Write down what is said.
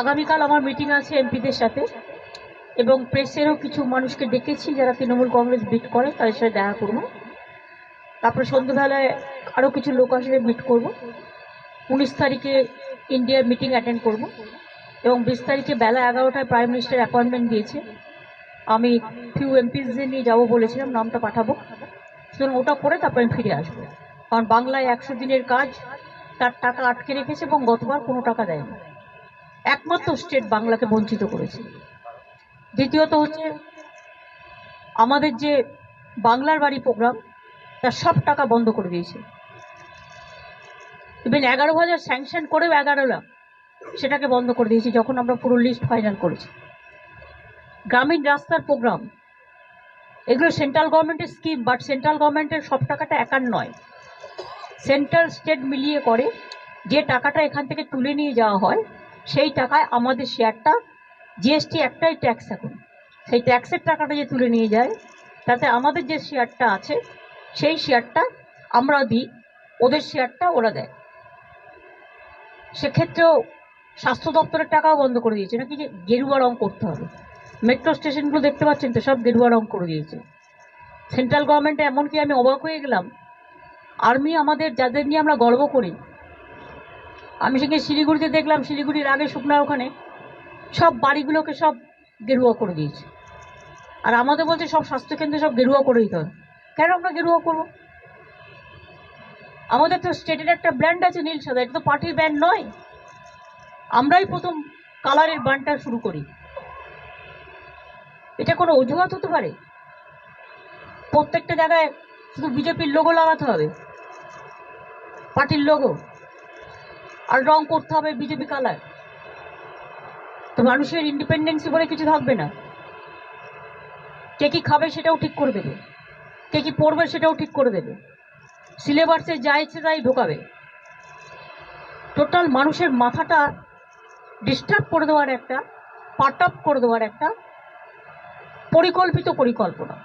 আগামীকাল আমার মিটিং আছে এমপিদের সাথে, এবং প্রেসেরও কিছু মানুষকে ডেকেছি যারা তৃণমূল কংগ্রেস বিট করে, তাদের সাথে দেখা করব। তারপরে সন্ধ্যেবেলায় আরও কিছু লোক আসবে মিট করব। উনিশ তারিখে ইন্ডিয়ার মিটিং অ্যাটেন্ড করব, এবং বিশ তারিখে বেলা এগারোটায় প্রাইম মিনিস্টার অ্যাপয়েন্টমেন্ট দিয়েছে। আমি ফিউ এমপিসদের নিয়ে যাব বলেছিলাম, নামটা পাঠাবো। সুতরাং ওটা করে তারপরে আমি ফিরে আসব। কারণ বাংলায় একশো দিনের কাজ, তার টাকা আটকে রেখেছে এবং গতবার কোনো টাকা দেয়নি। একমাত্র স্টেট বাংলাকে বঞ্চিত করেছে। দ্বিতীয়ত হচ্ছে, আমাদের যে বাংলার বাড়ি প্রোগ্রাম তার সব টাকা বন্ধ করে দিয়েছে। ইভেন এগারো হাজার স্যাংশন করেও এগারো লাখ সেটাকে বন্ধ করে দিয়েছি, যখন আমরা পুরো লিস্ট ফাইনাল করেছি। গ্রামীণ রাস্তার প্রোগ্রাম এগুলো সেন্ট্রাল গভর্নমেন্টের স্কিম বাট সেন্ট্রাল গভর্নমেন্টের সব টাকাটা একার নয়। সেন্ট্রাল স্টেট মিলিয়ে করে যে টাকাটা এখান থেকে তুলে নিয়ে যাওয়া হয় সেই টাকায় আমাদের শেয়ারটা জিএসটি একটাই ট্যাক্স এখন সেই ট্যাক্সের টাকাটা যে তুলে নিয়ে যায়, তাতে আমাদের যে শেয়ারটা আছে, সেই শেয়ারটা আমরা দিই, ওদের শেয়ারটা ওরা দেয়। সেক্ষেত্রেও স্বাস্থ্য দপ্তরের টাকাও বন্ধ করে দিয়েছে। নাকি যে গেরুয়া রং করতে হবে? মেট্রো স্টেশনগুলো দেখতে পাচ্ছেন তো, সব গেরুয়া রং করে দিয়েছে। সেন্ট্রাল গভর্নমেন্টে এমনকি আমি অবাক হয়ে গেলাম। আর্মি আমাদের, যাদের নিয়ে আমরা গর্ব করি আমি সেখানে শিলিগুড়িতে দেখলাম, শিলিগুড়ির আগে শুকনার ওখানে। সব বাড়িগুলোকে সব গেরুয়া করে দিয়েছে। আর আমাদের বলছে সব স্বাস্থ্যকেন্দ্রে সব গেরুয়া করে দিতে হবে কেন আমরা গেরুয়া করব? আমাদের তো স্টেটের একটা ব্র্যান্ড আছে নীল সাদা, এটা তো পার্টির ব্র্যান্ড নয়। আমরাই প্রথম কালারের ব্র্যান্ডটা শুরু করি। এটা কোনো অজুহাত হতে পারে? প্রত্যেকটা জায়গায় শুধু বিজেপির লোগো লাগাতে হবে। পার্টির লোগো আর রং করতে হবে বিজেপি কালার। তো মানুষের ইন্ডিপেন্ডেন্সি বলে কিছু থাকবে না। কে কি খাবে সেটাও ঠিক করে দেবে। কে কি পড়বে সেটাও ঠিক করে দেবে। সিলেবাসে যা ইচ্ছে তাই ঢোকাবে। টোটাল মানুষের মাথাটা ডিস্টার্ব করে দেওয়ার একটা পাট আপ করে দেওয়ার একটা পরিকল্পিত পরিকল্পনা।